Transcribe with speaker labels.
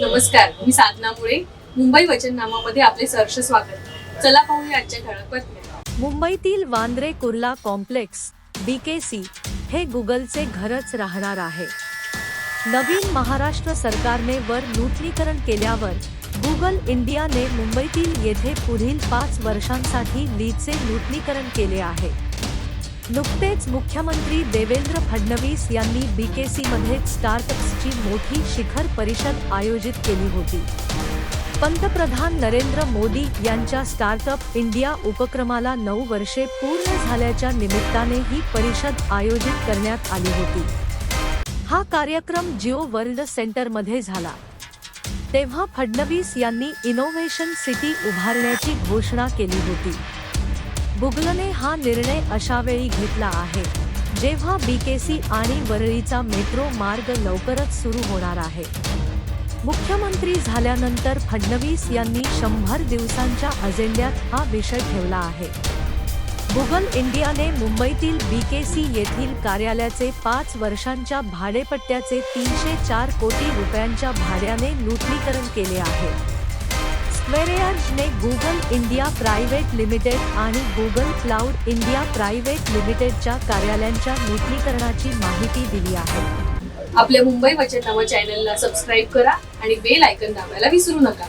Speaker 1: नमस्कार मी साधना मुळे. मुंबई वचननामामध्ये आपले सहर्ष स्वागत. चला पाहूया आजच्या ठळक बातम्या.
Speaker 2: मुंबईतील वांद्रे कुर्ला कॉम्प्लेक्स बीकेसी हे गुगलचे घरच राहणार आहे. नवीन महाराष्ट्र सरकारने वर नूतनीकरण केल्यावर गुगल इंडियाने मुंबईतील येथे पुढील पाच वर्षांसाठी लीडचे नूतनीकरण केले आहे. नुकतेच मुख्यमंत्री देवेंद्र फडणवीस यांनी बी के सीमध्ये स्टार्टअप्सची मोठी शिखर परिषद आयोजित केली होती. पंतप्रधान नरेंद्र मोदी यांच्या स्टार्टअप इंडिया उपक्रमाला नऊ वर्षे पूर्ण झाल्याच्या निमित्ताने ही परिषद आयोजित करण्यात आली होती. हा कार्यक्रम जिओ वर्ल्ड सेंटरमध्ये झाला. तेव्हा फडणवीस यांनी इनोव्हेशन सिटी उभारण्याची घोषणा केली होती. गुगलने हा निर्णय अशावेळी घेतला आहे जेव्हा बीकेसी आणि वरळीचा मेट्रो मार्ग लवकरच सुरू होणार आहे. मुख्यमंत्री झाल्यानंतर फडणवीस यांनी शंभर दिवसांच्या अजेंड्यात हा विषय ठेवला आहे. गुगल इंडियाने मुंबईतील बी के सी येथील कार्यालयाचे पाच वर्षांच्या भाडेपट्ट्याचे तीनशे चार कोटी रुपयांच्या भाड्याने नूतनीकरण केले आहे. स्क्वेअरने गुगल इंडिया प्रायव्हेट लिमिटेड आणि गुगल क्लाउड इंडिया प्रायव्हेट लिमिटेडच्या कार्यालयांच्या नूतनीकरणाची माहिती दिली आहे.
Speaker 1: आपल्या मुंबई वचननामा चॅनलला सबस्क्राईब करा आणि बेल आयकन दाबायला विसरू नका.